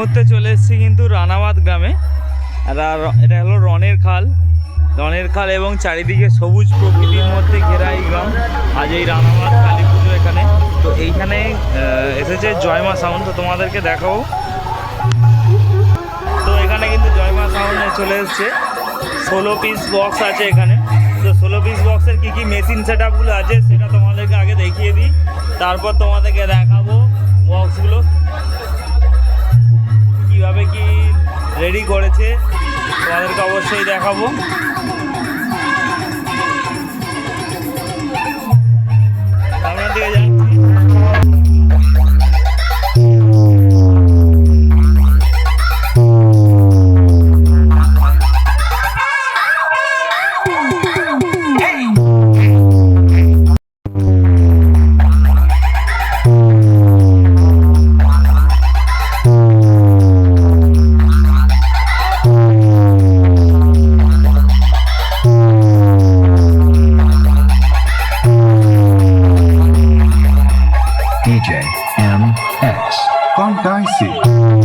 মুহূর্তে চলে এসেছি কিন্তু রানাবাদ গ্রামে। এটা হলো রনের খাল। রনের খাল এবং চারিদিকে সবুজ প্রকৃতির মধ্যে ঘেরা এই গ্রাম। আজ এই রানাবাদ কালী পুজো এখানে। তো এইখানে এসেছে জয়মা সাউন্ড তো তোমাদেরকে দেখাবো। তো এখানে কিন্তু জয়মা সাউন্ড চলে এসছে। ষোলো পিস বক্স আছে এখানে। তো ষোলো পিস বক্সের কী কী মেশিন সেট আপগুলো আছে, সেটা তোমাদেরকে আগে দেখিয়ে দিই। তারপর তোমাদেরকে দেখাবো বক্সগুলো রেডি করেছে। তোমাদেরকে অবশ্যই দেখাবো। DJ MX. Pangkaisi.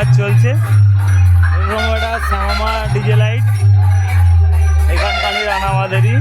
কাজ চলছে। এবং ওটা শ্যামা ডিজে লাইট। এখানকারই রানা আমাদেরই